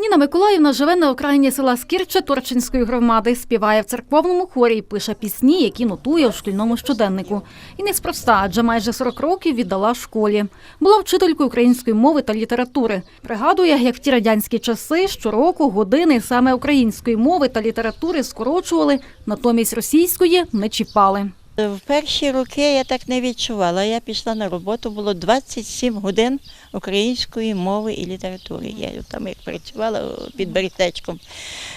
Ніна Миколаївна живе на окраїні села Скірче Торчинської громади, співає в церковному хорі і пише пісні, які нотує у шкільному щоденнику. І неспроста, адже майже 40 років віддала школі. Була вчителькою української мови та літератури. Пригадує, як в ті радянські часи щороку години саме української мови та літератури скорочували, натомість російської не чіпали. В перші роки я так не відчувала. Я пішла на роботу, було 27 годин української мови і літератури. Я там як працювала під берестечком.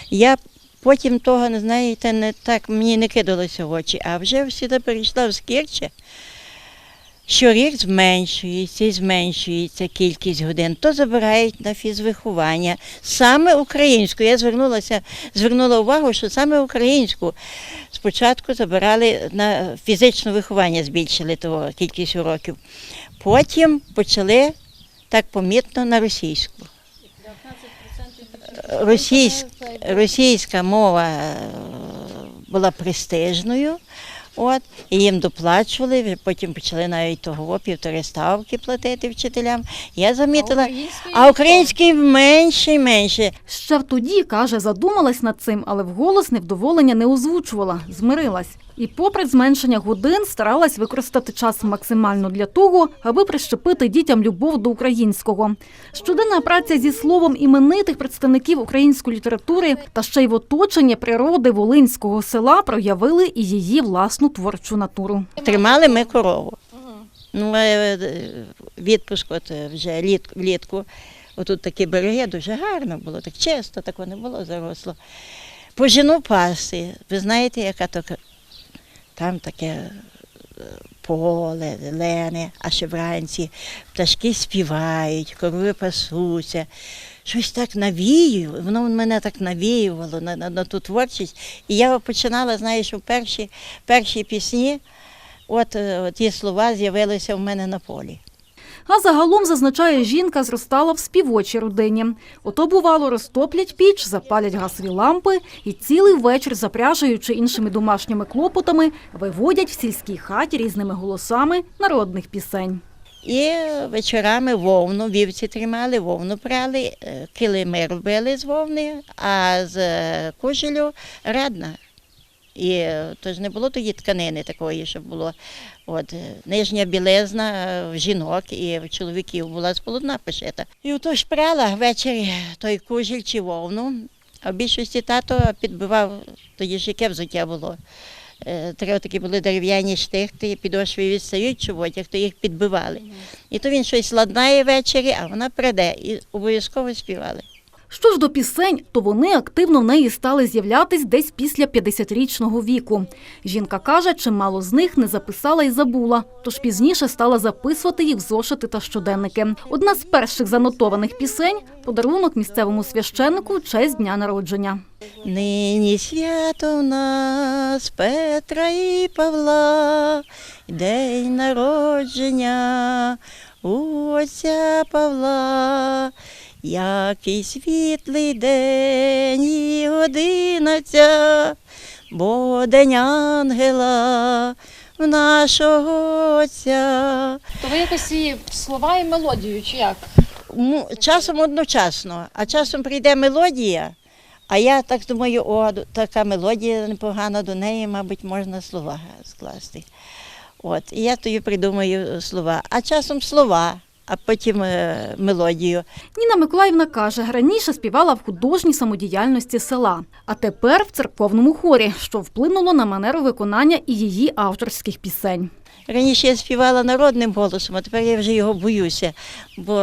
Я потім того, знаєте, не так мені не кидалося в очі, а вже сюди перейшла в Скірче. Щорік зменшується і зменшується кількість годин, то забирають на фізвиховання. Саме українську. Я звернулася, звернула увагу, що саме українську спочатку забирали на фізичне виховання, збільшили того кількість уроків. Потім почали так помітно на російську. Російська, російська мова е, була престижною. От, і їм доплачували, потім почали навіть того півтори ставки платити вчителям. Я замітила, а український менше і менше. Ще тоді, каже, задумалась над цим, але вголос невдоволення не озвучувала, змирилась. І попри зменшення годин старалась використати час максимально для того, аби прищепити дітям любов до українського. Щоденна праця зі словом іменитих представників української літератури та ще й в оточенні природи Волинського села проявили і її власну творчу натуру. Тримали ми корову. Ну, е, відпуск от е, вже літ, влітку. Отут такі береги дуже гарно було, так чисто, такого не було заросло. Пожену паси. Ви знаєте, яка то там таке е, поле, зелене, а ще вранці пташки співають, корови пасуться. Щось так навіює, воно мене так навіювало на, на, на ту творчість. І я починала, знаєш, у перші, перші пісні, от, е, ті слова з'явилися в мене на полі. А загалом, зазначає жінка, зростала в співочій родині. Ото, бувало, розтоплять піч, запалять газові лампи і цілий вечір, запряжуючи іншими домашніми клопотами, виводять в сільській хаті різними голосами народних пісень. І вечорами вовну, вівці тримали, вовну прали, е, килими робили з вовни, а з е, кужелю радна. І е, то ж не було тоді тканини такої, щоб було от, нижня білизна в жінок і в чоловіків була з полотна пошита. І ото ж прала ввечері той кужель чи вовну, а в більшості тато підбивав, тоді ж яке взуття було. Е, Треба такі були дерев'яні штихти, підошви відстають чоботях, то їх підбивали. І то він щось ладнає ввечері, а вона прийде і обов'язково співали. Що ж до пісень, то вони активно в неї стали з'являтись десь після 50-річного віку. Жінка каже, чимало з них не записала і забула, тож пізніше стала записувати їх в зошити та щоденники. Одна з перших занотованих пісень подарунок місцевому священнику в честь дня народження. Нині свято в нас Петра і Павла, день народження у отця Павла. Який світлий день і година ця, бо день ангела в нашого отця. То ви якось і слова і мелодію, чи як? Часом одночасно, а часом прийде мелодія, а я так думаю, о, така мелодія непогана, до неї, мабуть, можна слова скласти. От, і я тоді придумаю слова. А часом слова, а потім е, мелодію. Ніна Миколаївна каже, раніше співала в художній самодіяльності села, а тепер в церковному хорі, що вплинуло на манеру виконання і її авторських пісень. Раніше я співала народним голосом, а тепер я вже його боюся, бо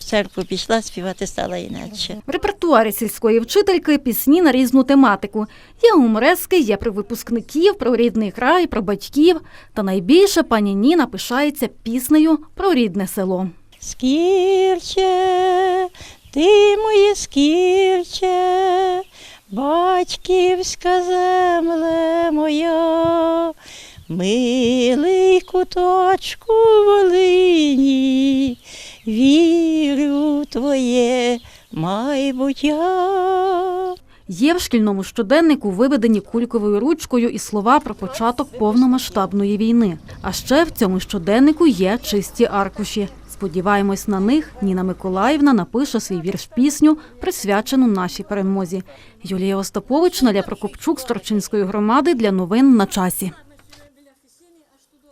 в церкву пішла, співати стала інакше. В репертуарі сільської вчительки пісні на різну тематику. Є гуморески, є про випускників, про рідний край, про батьків. Та найбільше пані Ніна пишається піснею про рідне село. Скірче, ти моє скірче, батьківська земле моя, милий куточку Волині, вірю твоє майбуття. Є в шкільному щоденнику виведені кульковою ручкою і слова про початок повномасштабної війни. А ще в цьому щоденнику є чисті аркуші. Сподіваємось, на них Ніна Миколаївна напише свій вірш пісню, присвячену нашій перемозі. Юлія Остапович, Наля Прокопчук з громади для новин на часі.